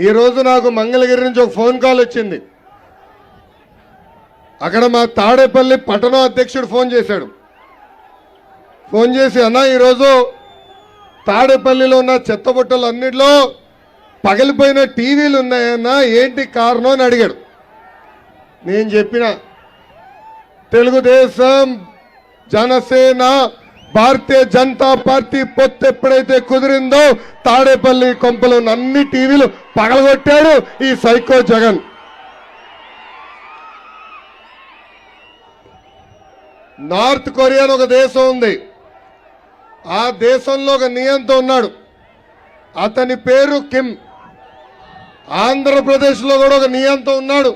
ఈరోజు నాకు మంగళగిరి నుంచి ఒక ఫోన్ కాల్ వచ్చింది. అక్కడ మా తాడేపల్లి పట్టణ అధ్యక్షుడు ఫోన్ చేశాడు. ఫోన్ చేసి అన్న ఈరోజు తాడేపల్లిలో ఉన్న చెత్తబుట్టలు అన్నిటిలో పగిలిపోయిన టీవీలు ఉన్నాయన్నా ఏంటి కారణం? అని అడిగాడు. నేను చెప్పిన తెలుగుదేశం జనసేన భారతీయ జనతా పార్టీ పొత్తు ఎప్పుడైతే కుదిరిందో తాడేపల్లి కొంపలు అన్ని టీవీలు పగలగొట్టాడు ఈ సైకో జగన్. నార్త్ కొరియా ఒక దేశం ఉంది. ఆ దేశంలో ఒక నియంత ఉన్నాడు. అతని పేరు కిమ్. ఆంధ్రప్రదేశ్లో కూడా ఒక నియంత ఉన్నాడు.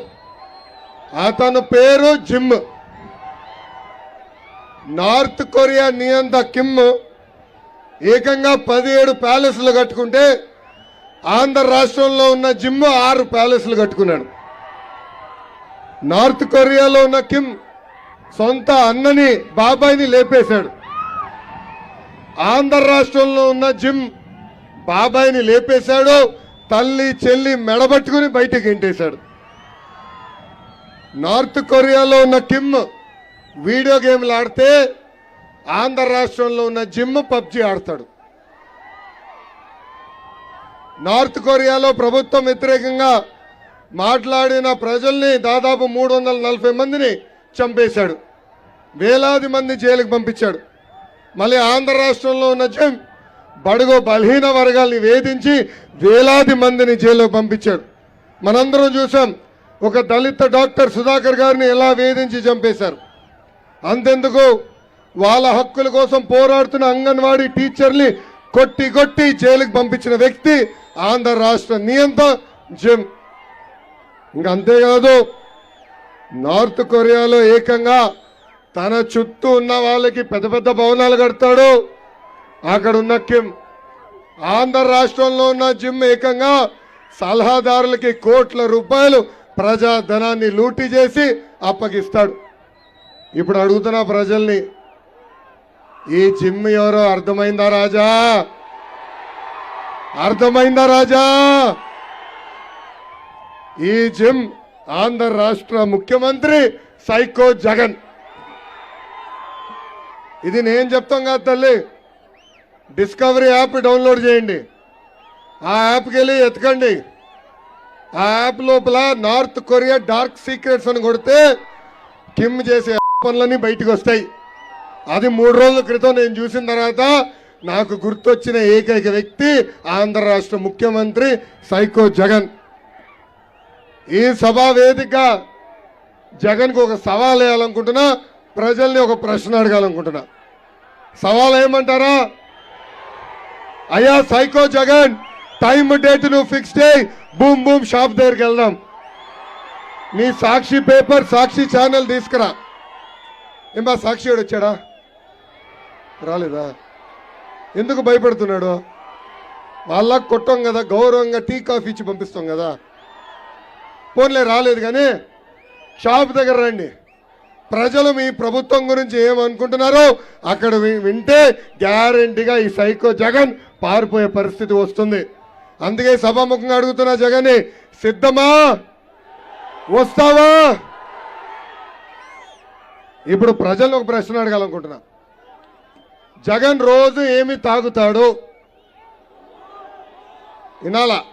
అతను పేరు జిమ్. నార్త్ కొరియా నియంత కిమ్ ఏకంగా పదిహేడు ప్యాలెస్లు కట్టుకుంటే ఆంధ్ర రాష్ట్రంలో ఉన్న జిమ్ ఆరు ప్యాలెస్లు కట్టుకున్నాడు. నార్త్ కొరియాలో ఉన్న కిమ్ సొంత అన్నని బాబాయిని లేపేశాడు. ఆంధ్ర రాష్ట్రంలో ఉన్న జిమ్ బాబాయిని లేపేశాడు తల్లి చెల్లి మెడబట్టుకుని బయటికి ఇంటేశాడు నార్త్ కొరియాలో ఉన్న కిమ్ వీడియో గేమ్లు ఆడితే ఆంధ్ర రాష్ట్రంలో ఉన్న జిమ్ పబ్జి ఆడతాడు. నార్త్ కొరియాలో ప్రభుత్వం వ్యతిరేకంగా మాట్లాడిన ప్రజల్ని దాదాపు మూడు వందల నలభై మందిని చంపేశాడు. వేలాది మంది జైలుకు పంపించాడు. మళ్ళీ ఆంధ్ర రాష్ట్రంలో ఉన్న జిమ్ బడుగు బలహీన వర్గాల్ని వేధించి వేలాది మందిని జైలుకు పంపించాడు. మనందరం చూసాం ఒక దళిత డాక్టర్ సుధాకర్ గారిని ఎలా వేధించి చంపేశారు. అంతెందుకు? వాళ్ళ హక్కుల కోసం పోరాడుతున్న అంగన్వాడీ టీచర్ని కొట్టి కొట్టి జైలుకు పంపించిన వ్యక్తి ఆంధ్ర రాష్ట్ర నియంత జిమ్. ఇంకా అంతేకాదు నార్త్ కొరియాలో ఏకంగా తన చుట్టూ ఉన్న వాళ్ళకి పెద్ద పెద్ద భవనాలు కడతాడు. అక్కడ ఉన్న కిమ్. ఆంధ్ర రాష్ట్రంలో ఉన్న జిమ్ ఏకంగా సలహాదారులకి కోట్ల రూపాయలు ప్రజాధనాన్ని లూటీ చేసి అప్పగిస్తాడు. ఇప్పుడు అడుగుతున్నా ప్రజల్ని ఈ జిమ్ ఎవరో అర్థమైందా రాజా? అర్థమైందా రాజా? ఈ జిమ్ ఆంధ్ర రాష్ట్ర ముఖ్యమంత్రి సైకో జగన్. ఇది నేను చెప్తాం కాదు తల్లి. డిస్కవరీ యాప్ డౌన్లోడ్ చేయండి. ఆ యాప్కి వెళ్ళి ఎతకండి. ఆ యాప్ లోపల నార్త్ కొరియా డార్క్ సీక్రెట్స్ అని కొడితే కిమ్ చేసే పనులన్నీ బయటకు వస్తాయి అది మూడు రోజుల క్రితం నేను చూసిన తర్వాత నాకు గుర్తొచ్చిన ఏకైక వ్యక్తి ఆంధ్ర రాష్ట్ర ముఖ్యమంత్రి సైకో జగన్. ఈ సభా వేదిక జగన్కు ఒక సవాల్ వేయాలనుకుంటున్నా ప్రజల్ని ఒక ప్రశ్న అడగాలనుకుంటున్నా. సవాల్ ఏమంటారా? అయ్యా సైకో జగన్ టైం డేట్ నువ్వు ఫిక్స్ చేయి బూమ్ బూమ్ షాప్ దగ్గరికి వెళ్దాం. నీ సాక్షి పేపర్ సాక్షి ఛానల్ తీసుకురా. ఏమా బా వాడు వచ్చాడా? రాలేదా? ఎందుకు భయపడుతున్నాడు? వాళ్ళ కొట్టాం కదా గౌరవంగా టీ కాఫీ ఇచ్చి పంపిస్తాం కదా. పోన్లే రాలేదు కానీ షాప్ దగ్గర రండి. ప్రజలు మీ ప్రభుత్వం గురించి ఏమనుకుంటున్నారో అక్కడ వింటే గ్యారంటీగా ఈ సైకో జగన్ పారిపోయే పరిస్థితి వస్తుంది. అందుకే సభాముఖంగా అడుగుతున్నా జగన్ సిద్ధమా? వస్తావా? ఇప్పుడు ప్రజలు ఒక ప్రశ్న అడగాలనుకుంటున్నా. జగన్ రోజు ఏమి తాగుతాడు? వినాలా?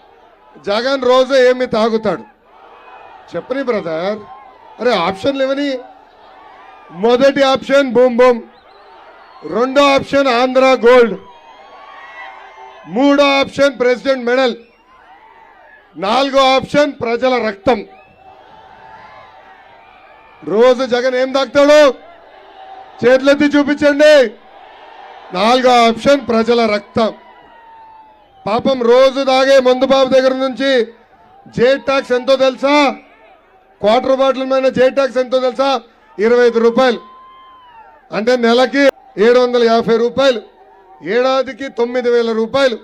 జగన్ రోజు ఏమి తాగుతాడు? చెప్పని బ్రదర్. అరే ఆప్షన్లు ఇవని మొదటి ఆప్షన్ బూమ్ బూమ్. రెండో ఆప్షన్ ఆంధ్ర గోల్డ్. మూడో ఆప్షన్ ప్రెసిడెంట్ మెడల్. నాలుగో ఆప్షన్ ప్రజల రక్తం. రోజు జగన్ ఏం తాగుతాడు చేతులెత్తి చూపించండి. నాలుగో ఆప్షన్ ప్రజల రక్తం. పాపం రోజు తాగే మందు బాబు దగ్గర నుంచి జే ట్యాక్స్ ఎంతో తెలుసా? క్వార్టర్ బాటిల్ మీద జే ట్యాక్స్ ఎంతో తెలుసా? ఇరవై ఐదు రూపాయలు. అంటే నెలకి ఏడు వందల యాభై రూపాయలు. ఏడాదికి తొమ్మిది వేల రూపాయలు.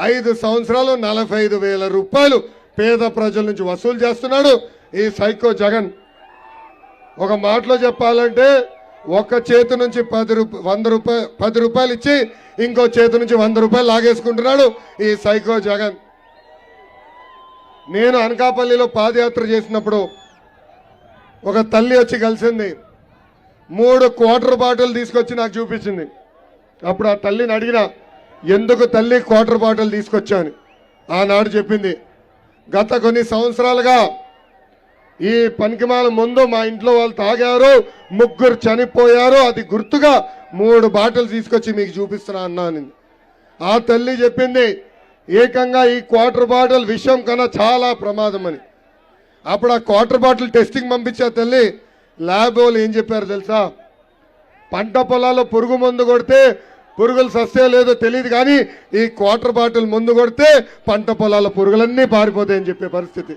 ఐదు సంవత్సరాలు నలభై ఐదు వేల రూపాయలు. పేద ప్రజల నుంచి వసూలు చేస్తున్నాడు ఈ సైకో జగన్. ఒక మాటలో చెప్పాలంటే ఒక చేతి నుంచి పది రూప వంద రూపాయలు పది రూపాయలు ఇచ్చి ఇంకో చేతి నుంచి వంద రూపాయలు లాగేసుకుంటున్నాడు ఈ సైకో జగన్. నేను అనకాపల్లిలో పాదయాత్ర చేసినప్పుడు ఒక తల్లి వచ్చి కలిసింది. మూడు క్వార్టర్ బాటిల్ తీసుకొచ్చి నాకు చూపించింది. అప్పుడు ఆ తల్లిని అడిగిన ఎందుకు తల్లి క్వార్టర్ బాటిల్ తీసుకొచ్చాను ఆనాడు చెప్పింది గత కొన్ని సంవత్సరాలుగా ఈ పనికిమాల ముందు మా ఇంట్లో వాళ్ళు తాగారు ముగ్గురు చనిపోయారు. అది గుర్తుగా మూడు బాటలు తీసుకొచ్చి మీకు చూపిస్తున్నా అన్నాను ఆ తల్లి చెప్పింది ఏకంగా ఈ క్వార్టర్ బాటిల్ విషయం కన్నా చాలా ప్రమాదం అని. అప్పుడు ఆ క్వార్టర్ బాటిల్ టెస్టింగ్ పంపించే తల్లి ల్యాబ్ వాళ్ళు ఏం చెప్పారు తెలుసా? పంట పొలాల్లో పురుగు మందు కొడితే పురుగులు సస్తే లేదో తెలియదు కానీ ఈ క్వార్టర్ బాటిల్ ముందు కొడితే పంట పొలాల పురుగులన్నీ పారిపోతాయని చెప్పే పరిస్థితి.